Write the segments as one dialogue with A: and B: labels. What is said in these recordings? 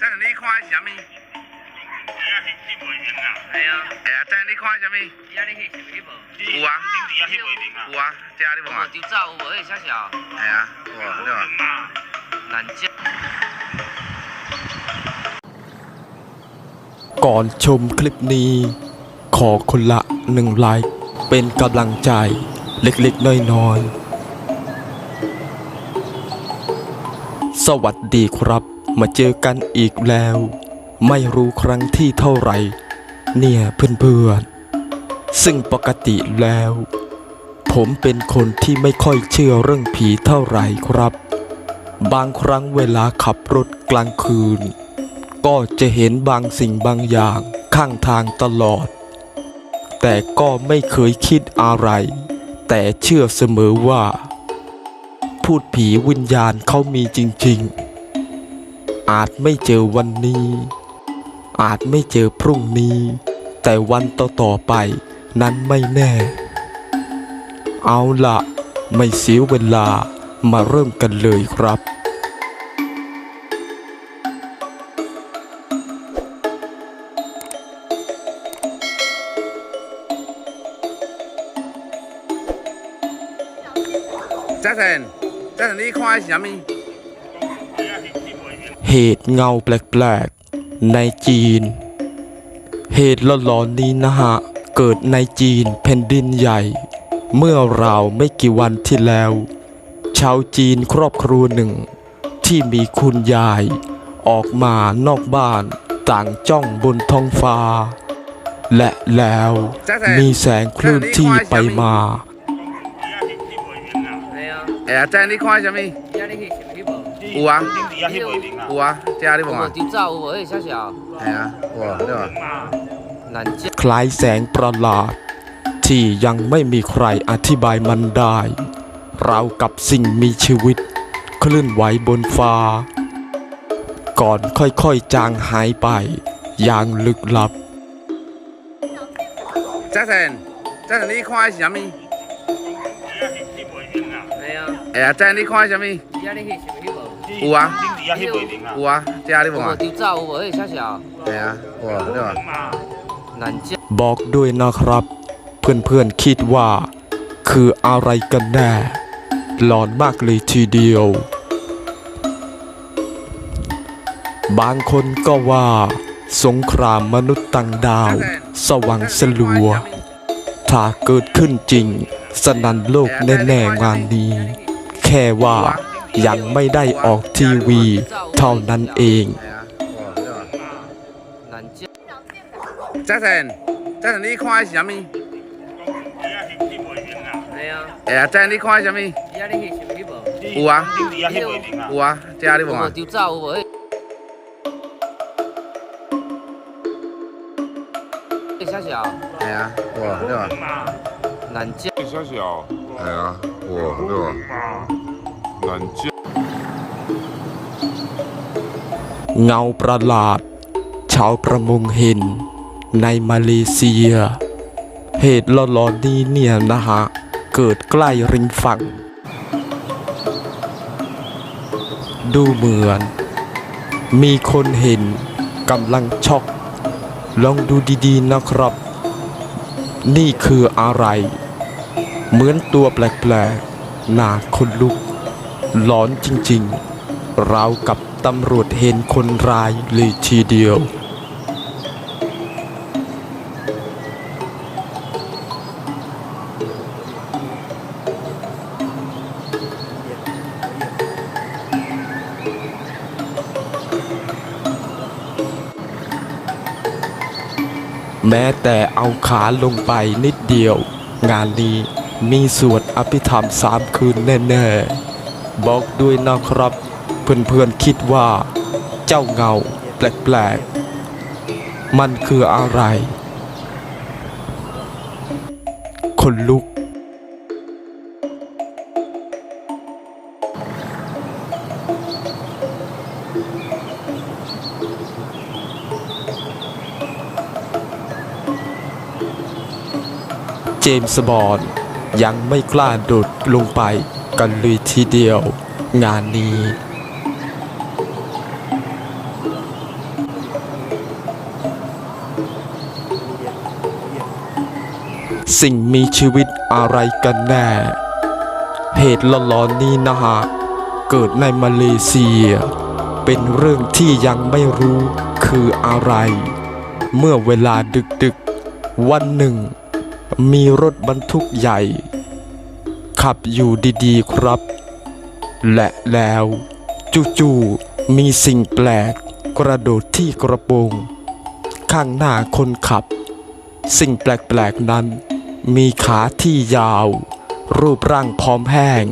A: 这是你看是啥物？
B: 伊也是去袂明啦，
C: 系啊，
A: 哎呀，这是你看什么？
C: 伊啊你去是去无？
A: 有啊
B: 顶底也去袂明啦。
A: 有啊，这你无
C: 无
A: 看？
C: 丢走有无？迄小小
A: 哎呀，哇，对吧？
B: 嘛，
C: 难接。
D: ก่อนชมคลิปนี้ ขอคนละหนึ่งไลค์เป็นกำลังใจเล็กๆ น้อยๆ สวัสดีครับ มาเจอกันอีกแล้ว ไม่รู้ครั้งที่เท่าไหร่ เนี่ยเพื่อนๆ ซึ่งปกติแล้ว ผมเป็นคนที่ไม่ค่อยเชื่อเรื่องผีเท่าไหร่ครับ บางครั้งเวลาขับรถกลางคืน ก็จะเห็นบางสิ่งบางอย่างข้างทางตลอด แต่ก็ไม่เคยคิดอะไร แต่เชื่อเสมอว่า พูดผีวิญญาณเขามีจริง ๆ อาจไม่เจอวันนี้ อาจไม่เจอพรุ่งนี้ แต่วันต่อๆไป นั้นไม่แน่ เอาละไม่เสียเวลามาเริ่มกันเลยครับ
A: 这是这是你看是啥物？
D: เหตุเงาแปลกๆ ในจีน เหตุหลอนๆนี้นะฮะ เกิดในจีนแผ่นดินใหญ่ เมื่อราวไม่กี่วันที่แล้ว ชาวจีนครอบครัวหนึ่ง ที่มีคุณยาย ออกมานอกบ้านต่างจ้องบนท้องฟ้า และแล้วมีแสงคลื่นที่ไปมา
A: 哎呀，这是你看是啥物？
C: 伊啊你去是去无？
A: 有啊
B: 顶底也去袂明啦
A: 有。啊，这你无
C: 无
A: 看？
C: 丢走有无？迄小小
A: 哎呀，哇，对吧？
B: 嘛，
C: 难接。
D: คล้ายแสงประหลาด ที่ยังไม่มีใครอธิบายมันได้ราวกับสิ่งมีชีวิต เคลื่อนไหวบนฟ้า ก่อนค่อยๆจางหายไป อย่างลึกลับ
A: 这是这是你看是啥物？ 哎呀，这你看是啥物？
C: 伊啊你去是去无？
A: 有啊
B: 顶底也去袂明啦
A: 有。啊，这你无
C: 无
A: 看？
C: 丢走有无？迄小小
A: 哎呀，哇，对吧？
B: 嘛，
C: 难接。
D: บอกด้วยนะครับ เพื่อนๆคิดว่า คืออะไรกันแน่ หลอนมากเลยทีเดียว บางคนก็ว่า สงครามมนุษย์ต่างดาว สว่างสลัว ถ้าเกิดขึ้นจริง สนันโลกแน่ๆงานนี้ แค่ว่ายังไม่ได้ออกทีวี เท่านั้นเอง
A: 哎呀，哇，对吧？
C: 难接。
A: 这是这是你看是啥物？
B: 伊也是去袂明啦，
C: 系啊，
A: 哎呀，这你看是啥物？
C: 伊啊你去是去无？
A: 有啊
B: 顶底也去袂明啦
A: 有。啊，这你无
C: 无
A: 看？
C: 丢走有无？迄迄小小
A: 哎呀，哇，对吧？
B: 嘛，
C: 难接。
E: 小小，
F: 哎呀，我对吧？
E: กัน
D: เงาประหลาด ชาวประมงเห็น ในมาเลเซีย เหตุหลอนๆนี้เนี่ยนะฮะ เกิดใกล้ริมฝั่ง ดูเหมือน มีคนเห็นกำลังช็อก ลองดูดีๆนะครับ นี่คืออะไร เหมือนตัวแปลกๆหนาคนลุก หลอนจริงๆ ราวกับตำรวจเห็นคนร้ายเลยทีเดียว แม้แต่เอาขาลงไปนิดเดียว งานนี้มีสวดอภิธรรมสามคืนแน่ ๆ บอกด้วยนะครับ เพื่อนๆคิดว่า เจ้าเงาแปลกๆ มันคืออะไร คนลุก เจมส์บอนด์ยังไม่กล้าโดดลงไป กันเลยทีเดียว งานนี้ สิ่งมีชีวิตอะไรกันแน่ เหตุหลอนๆนี้นะฮะ เกิดในมาเลเซีย เป็นเรื่องที่ยังไม่รู้คืออะไร เมื่อเวลาดึกๆ วันหนึ่ง มีรถบรรทุกใหญ่ ขับอยู่ดีๆครับ และแล้วจู่ๆมีสิ่งแปลกกระโดดที่กระโปรง ข้างหน้าคนขับ สิ่งแปลกๆนั้น มีขาที่ยาว รูปร่างพร้อมแห้ง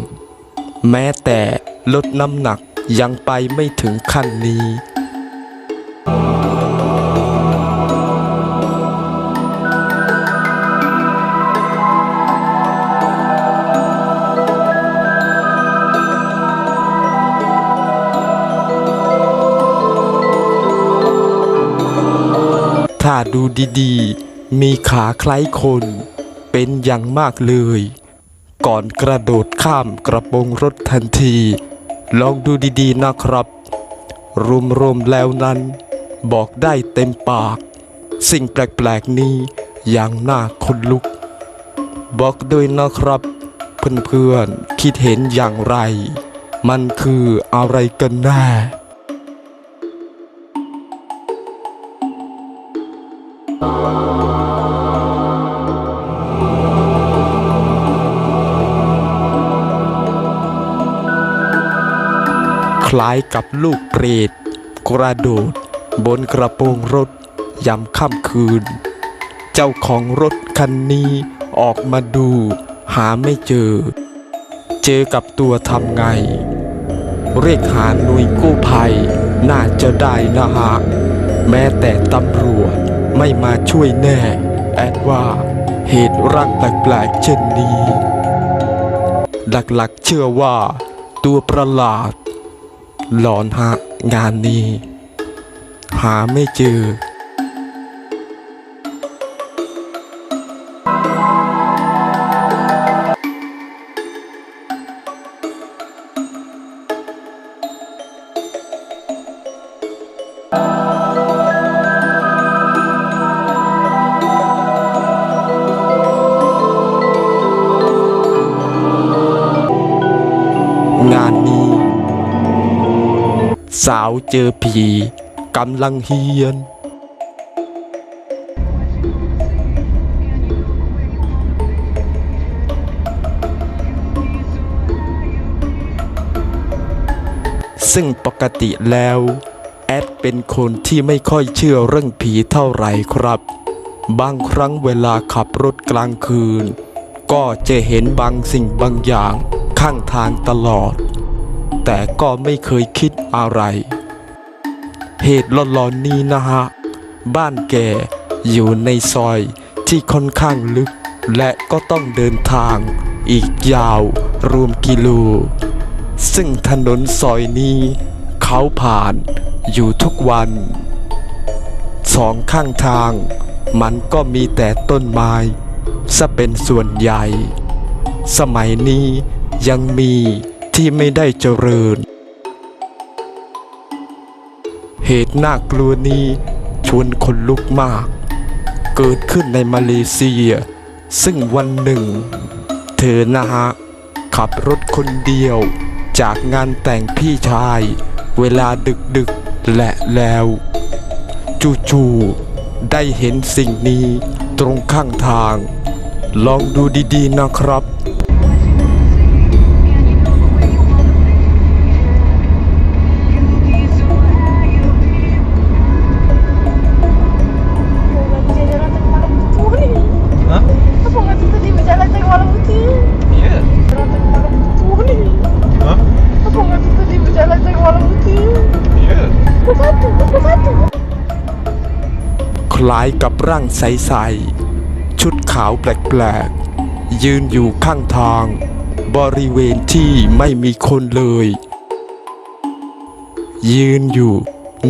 D: แม้แต่ลดน้ำหนักยังไปไม่ถึงขั้นนี้ ดูดีๆ มีขาคล้ายคน เป็นอย่างมากเลย ก่อนกระโดดข้ามกระโปรงรถทันที ลองดูดีๆนะครับ รวมๆแล้วนั้น บอกได้เต็มปาก สิ่งแปลกๆนี้อย่างน่าคนลุก บอกด้วยนะครับ เพื่อนๆคิดเห็นอย่างไร มันคืออะไรกันแน่ คล้ายกับลูกเปรตกระโดด บนกระโปรงรถยามค่ำคืน เจ้าของรถคันนี้ออกมาดูหาไม่เจอ เจอกับตัวทำไง เรียกหาหน่วยกู้ภัย น่าจะได้นะฮะ แม้แต่ตำรวจ ไม่มาช่วยแน่ แอดว่า เหตุร่างแปลกๆเช่นนี้ หลักๆเชื่อว่า ตัวประหลาด หลอนฮะงานนี้ หาไม่เจอ สาวเจอผีกำลังเฮียน ซึ่งปกติแล้ว แอดเป็นคนที่ไม่ค่อยเชื่อเรื่องผีเท่าไหร่ครับ บางครั้งเวลาขับรถกลางคืน ก็จะเห็นบางสิ่งบางอย่างข้างทางตลอด แต่ก็ไม่เคยคิดอะไร เหตุหลอนๆนี้นะฮะ บ้านแกอยู่ในซอยที่ค่อนข้างลึก และก็ต้องเดินทาง อีกยาวรวมกิโล ซึ่งถนนซอยนี้ เขาผ่านอยู่ทุกวัน สองข้างทาง มันก็มีแต่ต้นไม้ซะเป็นส่วนใหญ่ สมัยนี้ยังมี ที่ไม่ได้เจริญ เหตุน่ากลัวนี้ชวนคนลุกมาก เกิดขึ้นในมาเลเซีย ซึ่งวันหนึ่ง เธอนะฮะ ขับรถคนเดียว จากงานแต่งพี่ชาย เวลาดึกๆและแล้ว จู่ๆได้เห็นสิ่งนี้ตรงข้างทาง ลองดูดีๆนะครับ คล้ายกับร่างใสๆชุดขาวแปลกๆ ยืนอยู่ข้างทาง บริเวณที่ไม่มีคนเลย ยืนอยู่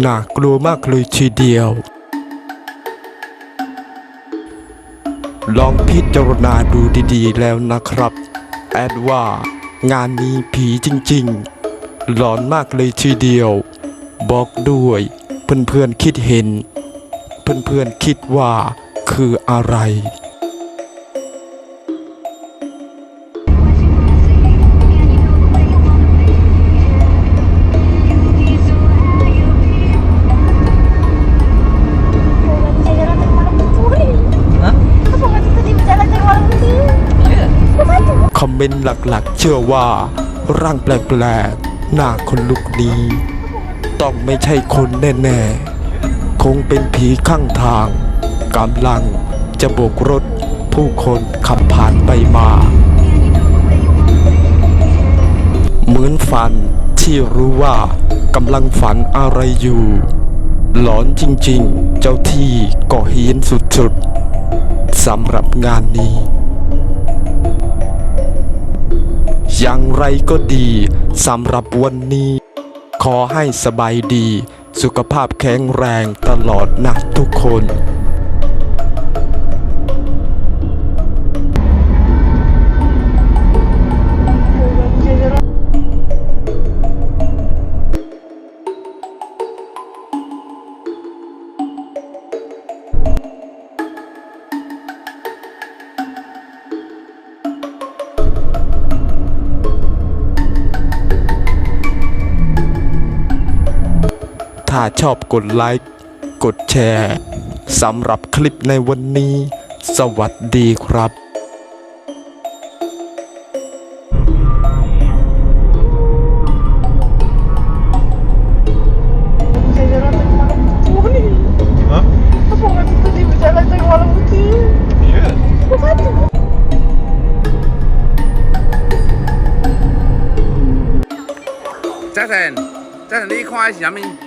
D: น่ากลัวมากเลยทีเดียว ลองพิจารณาดูดีๆแล้วนะครับ แอดว่างานนี้ผีจริงๆ หลอนมากเลยทีเดียว บอกด้วยเพื่อนๆคิดเห็น เพื่อนๆคิดว่าคืออะไร คอมเมนต์หลักๆ เชื่อว่า ร่างแปลกๆหน้าคนลุกนี้ ต้องไม่ใช่คนแน่ ๆ คงเป็นผีข้างทางกำลังจะโบกรถผู้คนขับผ่านไปมา เหมือนฝันที่รู้ว่ากำลังฝันอะไรอยู่ หลอนจริงๆ เจ้าที่ก็เฮียนสุดๆสำหรับงานนี้ อย่างไรก็ดีสำหรับวันนี้ ขอให้สบายดี สุขภาพแข็งแรงตลอดนะทุกคน ชอบกดไลค์กดแชร์สำหรับคลิปในวันนี้ สวัสดีครับ
E: 嘉
G: 诚，嘉
A: 诚，你看
C: 一下面。